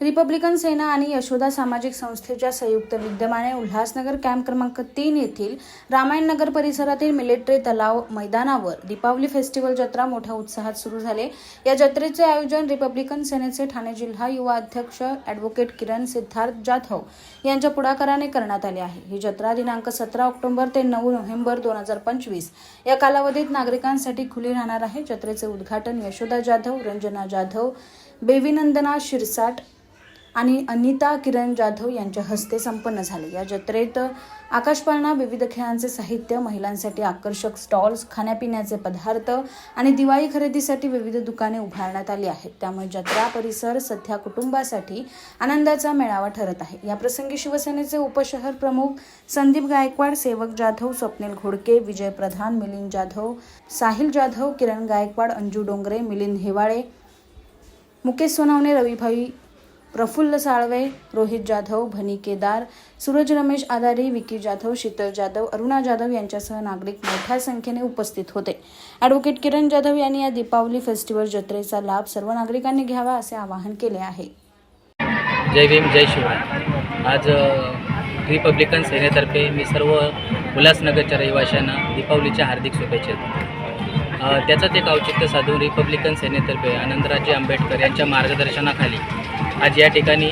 Republican सेना आणि यशोदा सामाजिक संस्थेच्या संयुक्त विद्यमाने उल्हासनगर कॅम्प क्रमांक तीन येथील रामायण नगर परिसरातील मिलिटरी तलाव मैदानावर दीपावली फेस्टिवल जत्रा मोठ्या उत्साहात सुरू झाले. या जत्रेचे आयोजन रिपब्लिकन सेनेचे ठाणे जिल्हा युवा अध्यक्ष ॲडव्होकेट किरण सिद्धार्थ जाधव यांच्या पुढाकाराने करण्यात आले आहे. ही जत्रा दिनांक सतरा ऑक्टोबर ते नऊ नोव्हेंबर दोन हजार पंचवीस या कालावधीत नागरिकांसाठी खुली राहणार आहे. जत्रेचे उद्घाटन यशोदा जाधव रंजना जाधव बेविनंदना शिरसाट आणि अनिता किरण जाधव यांच्या हस्ते संपन्न झाले. या जत्रेत आकाशपाळणा विविध खेळांचे साहित्य महिलांसाठी आकर्षक स्टॉल्स खाण्यापिण्याचे पदार्थ आणि दिवाळी खरेदीसाठी विविध दुकाने उभारण्यात आली आहेत. त्यामुळे जत्रा परिसर सध्या कुटुंबासाठी आनंदाचा मेळावा ठरत आहे. या प्रसंगी शिवसेनेचे उपशहर प्रमुख संदीप गायकवाड सेवक जाधव स्वप्नील घोडके विजय प्रधान मिलिंद जाधव साहिल जाधव किरण गायकवाड अंजू डोंगरे मिलिंद हेवाळे मुकेश सोनावणे रविभाई प्रफुल्ल साळवे रोहित जाधव भनी केदार सूरज रमेश आदारी विकी जाधव शीतल जाधव अरुणा जाधव यांच्यासह नागरिक मोठ्या संख्येने उपस्थित होते. ॲडव्होकेट किरण जाधव यांनी या दीपावली फेस्टिवल जत्रेचा लाभ सर्व नागरिकांनी घ्यावा असे आवाहन केले आहे. जय भीम जय शिवराय. आज रिपब्लिकन सेनेतर्फे मी सर्व उल्हासनगरच्या रहिवाशांना दीपावलीच्या हार्दिक शुभेच्छा देतो. त्याचंच एक औचित्य साधून रिपब्लिकन सेनेतर्फे आनंदराजे आंबेडकर यांच्या मार्गदर्शनाखाली आज या ठिकाणी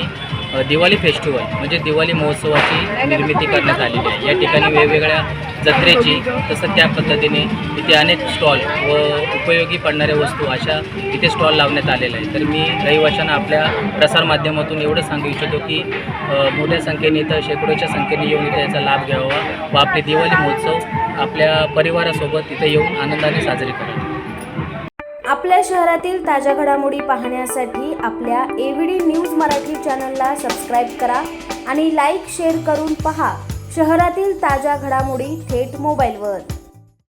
दिवाळी फेस्टिवल म्हणजे दिवाळी महोत्सवाची निर्मिती करण्यात आलेली आहे. या ठिकाणी वेगवेगळ्या जत्रेची तसं त्या पद्धतीने इथे अनेक स्टॉल व उपयोगी पडणाऱ्या वस्तू अशा इथे स्टॉल लावण्यात आलेल्या आहे तर मी रहिवाशांना आपल्या प्रसारमाध्यमातून एवढं सांगू इच्छितो की मोठ्या संख्येने इथं शेकडोच्या संख्येने येऊन इथे याचा लाभ घ्यावा व आपले दिवाळी महोत्सव आपल्या परिवारासोबत इथे येऊन आनंदाने साजरी करावी. आपल्या शहरातील ताज्या घडामोडी पाहण्यासाठी आपल्या एव्हीडी न्यूज मराठी चॅनलला सबस्क्राईब करा आणि लाईक शेअर करून पहा शहरातील ताज्या घडामोडी थेट मोबाईलवर.